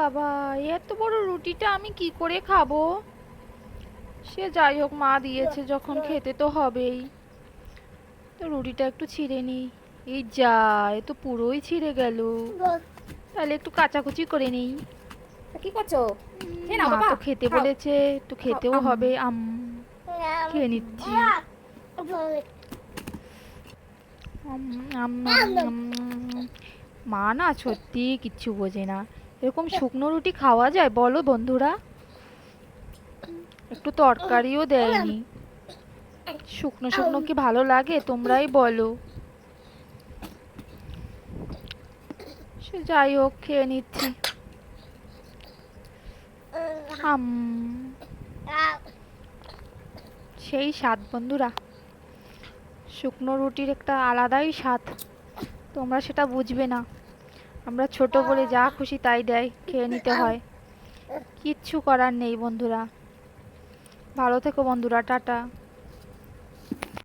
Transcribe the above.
বাবা এত বড় রুটিটা আমি কি করে খাব? সে যাই হোক মা দিয়েছে যখন খেতে তো হবেই। তো রুটিটা একটু ছিঁড়ে নিই। এই যা এ তো পুরোই ছিঁড়ে গেল। তাহলে একটু কাচাকুচি করে নিই। কি করছ? মা বাবা। তো খেতে বলেছে একটু খেতেও হবে আম। খেয়ে নিচ্ছি। মা না সত্যি কিচ্ছু বোঝে না। এরকম শুকনো রুটি খাওয়া যায়? বলো বন্ধুরা। একটু তরকারিও দেয়নি। শুকনো শুকনো কি ভালো লাগে? তোমরাই বলো। সে যাই হোক, খেয়ে নিচ্ছি। সেই স্বাদ বন্ধুরা। শুকনো রুটির একটা আলাদাই স্বাদ। তোমরা সেটা বুঝবে না। আমরা ছোট বলে যা খুশি তাই দেয়, খেয়ে নিতে হয়। কিচ্ছু করার নেই বন্ধুরা। ভালো থেকো বন্ধুরা, টাটা।